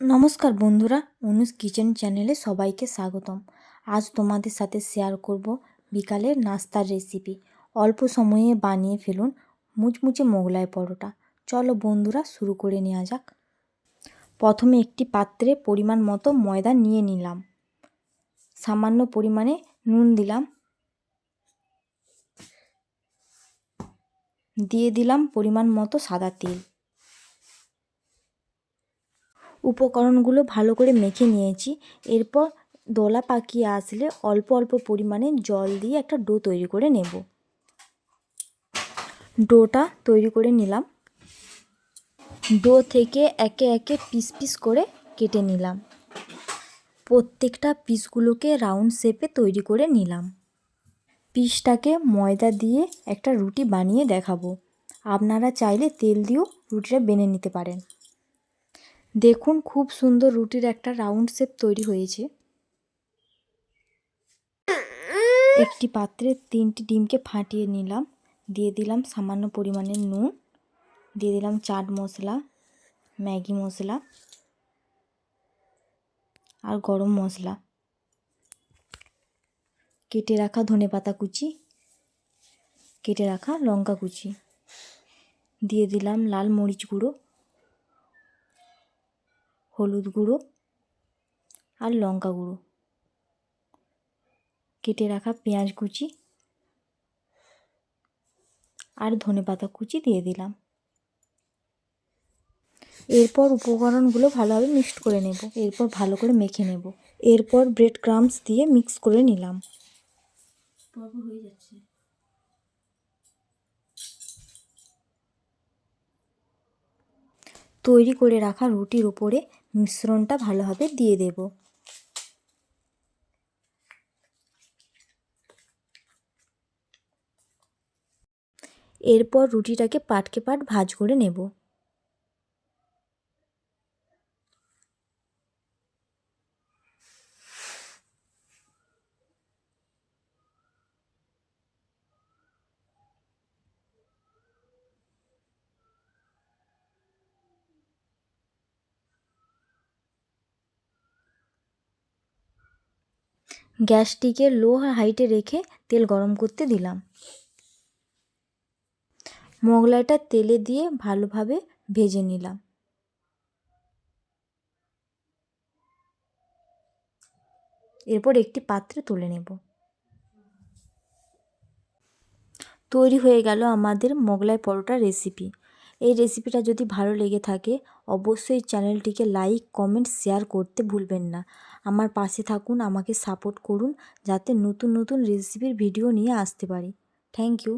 নমস্কার বন্ধুরা অনুজ কিচেন চ্যানেলে সবাইকে স্বাগতম। আজ তোমাদের সাথে শেয়ার করব বিকালের নাস্তার রেসিপি অল্প সময়ে বানিয়ে ফেলুন মুচমুচে মোগলাই পরোটা। চলো বন্ধুরা, শুরু করে নেওয়া যাক। প্রথমে একটি পাত্রে পরিমাণ মতো ময়দা নিয়ে নিলাম। সামান্য পরিমাণে নুন দিলাম। দিয়ে দিলাম পরিমাণ মতো সাদা তেল। উপকরণগুলো ভালো করে মেখে নিয়েছি। এরপর দোলা পাকিয়ে আসলে অল্প অল্প পরিমাণে জল দিয়ে একটা ডো তৈরি করে নেব। ডোটা তৈরি করে নিলাম। ডো থেকে একে একে পিস পিস করে কেটে নিলাম। প্রত্যেকটা পিসগুলোকে রাউন্ড শেপে তৈরি করে নিলাম। পিসটাকে ময়দা দিয়ে একটা রুটি বানিয়ে দেখাবো। আপনারা চাইলে তেল দিয়েও রুটিটা বেনে নিতে পারেন। দেখুন খুব সুন্দর রুটির একটা রাউন্ড শেপ তৈরি হয়েছে। একটি পাত্রে তিনটি ডিমকে ফাটিয়ে নিলাম। দিয়ে দিলাম সামান্য পরিমাণে নুন। দিয়ে দিলাম চাট মশলা, ম্যাগি মশলা আর গরম মশলা। কেটে রাখা ধনে পাতা কুচি, কেটে রাখা লঙ্কা কুচি। দিয়ে দিলাম লাল মরিচ গুঁড়ো। হলুদ গুঁড়ো আর লঙ্কা গুঁড়ো। কেটে রাখা পেঁয়াজ কুচি আর ধনে পাতা কুচি দিয়ে দিলাম। এরপর উপকরণগুলো ভালোভাবে মিক্সড করে নেব এরপর ভালো করে মেখে নেব। এরপর ব্রেড ক্রামস দিয়ে মিক্স করে নিলাম। হয়ে যাচ্ছে। তৈরি করে রাখা রুটির উপরে মিশ্রণটা ভালোভাবে দিয়ে দেব। এরপর রুটিটাকে পাটকে পাট ভাজ করে নেব। গ্যাসটিকে লো হাইটে রেখে তেল গরম করতে দিলাম। মোগলাইটা তেলে দিয়ে ভালোভাবে ভেজে নিলাম। এরপর একটি পাত্রে তুলে নেব। তৈরি হয়ে গেল আমাদের মোগলাই পরোটা রেসিপি। এই রেসিপিটা যদি ভালো লেগে থাকে, অবশ্যই চ্যানেলটিকে লাইক, কমেন্ট, শেয়ার করতে ভুলবেন না। আমার পাশে থাকুন, আমাকে সাপোর্ট করুন, যাতে নতুন নতুন রেসিপির ভিডিও নিয়ে আসতে পারি। Thank you